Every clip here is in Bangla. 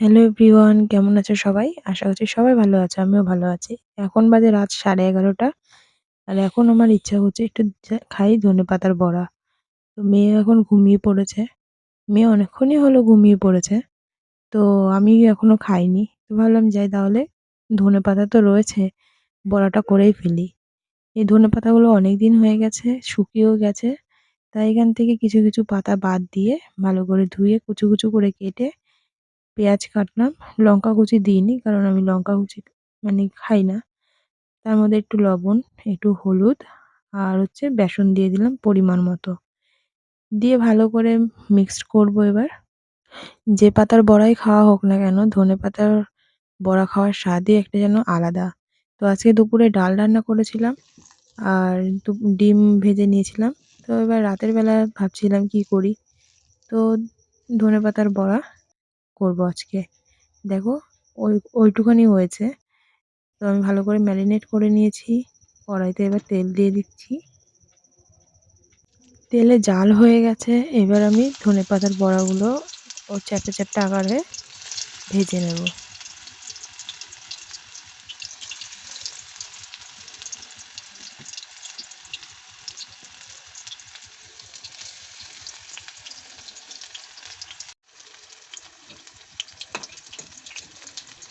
হ্যালো এভরিওয়ান কেমন আছো সবাই? আশা করছি সবাই ভালো আছে, আমিও ভালো আছি। এখন বাজে রাত 11:30 আর এখন আমার ইচ্ছা হচ্ছে একটু যা খাই ধনেপাতার বড়া। তো মেয়ে এখন ঘুমিয়ে পড়েছে। মেয়ে অনেকক্ষণই হলো ঘুমিয়ে পড়েছে। তো আমি এখনও খাইনি। তো ভাবলাম যাই তাহলে ধনেপাতা তো রয়েছে, বড়াটা করেই ফেলি। এই ধনেপাতাগুলো অনেকদিন হয়ে গেছে, শুকিয়েও গেছে। তাই এখান থেকে কিছু, কিছু পাতা বাদ দিয়ে ভালো করে ধুয়ে কুচু, কুচু করে কেটে পেঁয়াজ কাটলাম, লঙ্কা কুচি দিইনি কারণ আমি লঙ্কা কুচি মানে খাই না। তার মধ্যে একটু লবণ, একটু হলুদ আর হচ্ছে বেসন দিয়ে দিলাম পরিমাণ মতো। দিয়ে ভালো করে মিক্সড করব এবার। যে পাতার বড়াই খাওয়া হোক না কেন, ধনে পাতার বড়া খাওয়ার স্বাদই একটা যেন আলাদা। তো আজকে দুপুরে ডাল রান্না করেছিলাম আর ডিম ভেজে নিয়েছিলাম। তো এবার রাতের বেলা ভাবছিলাম কি করি। তো ধনে পাতার বড়া করব আজকে। দেখো, ওই, ওইটুখানি হয়েছে। তো আমি ভালো করে ম্যারিনেট করে নিয়েছি। কড়াইতে এবার তেল দিয়ে দিচ্ছি। তেলে জাল হয়ে গেছে। এবার আমি ধনে পাতার বড়াগুলো ও চ্যাপটা চ্যাপটা আকারে ভেজে নেব।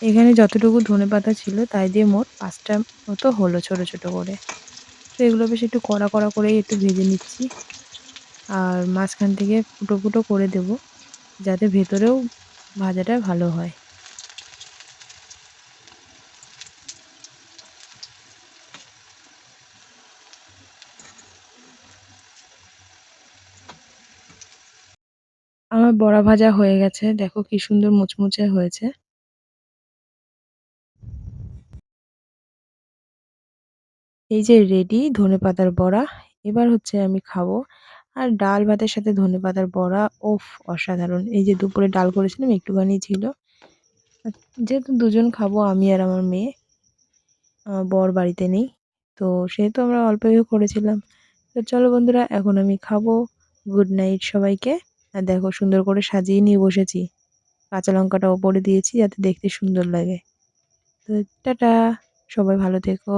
এখানে যতটুকু ধনে পাতা ছিল, তাই দিয়ে মোট পাঁচটা মতো হলো ছোট ছোট করে। তো এগুলো বেশ একটু কড়া কড়া করেই একটু ভেজে নিচ্ছি। আর মাঝখান থেকে ফুটো ফুটো করে দেব, যাতে ভেতরেও ভাজাটা ভালো হয়। আমার বড়া ভাজা হয়ে গেছে। দেখো কি সুন্দর মুচমুচে হয়েছে। এই যে রেডি ধনেপাতার বড়া, এবার হচ্ছে আমি খাব। আর ডাল ভাতের সাথে ধনেপাতার বড়া, ওফ, অসাধারণ। এই যে দুপুরে ডাল করেছিলাম, একটুখানি ছিল। যেহেতু দুজন খাব, আমি আর আমার মেয়ে বর বাড়িতে নেই, তো সেহেতু আমরা অল্প করেছিলাম। তো চলো বন্ধুরা, এখন আমি খাব। গুড নাইট সবাইকে। আর দেখো, সুন্দর করে সাজিয়ে নিয়ে বসেছি। কাঁচা লঙ্কাটা ওপরে দিয়েছি, যাতে দেখতে সুন্দর লাগে। তো টাটা, সবাই ভালো থেকো।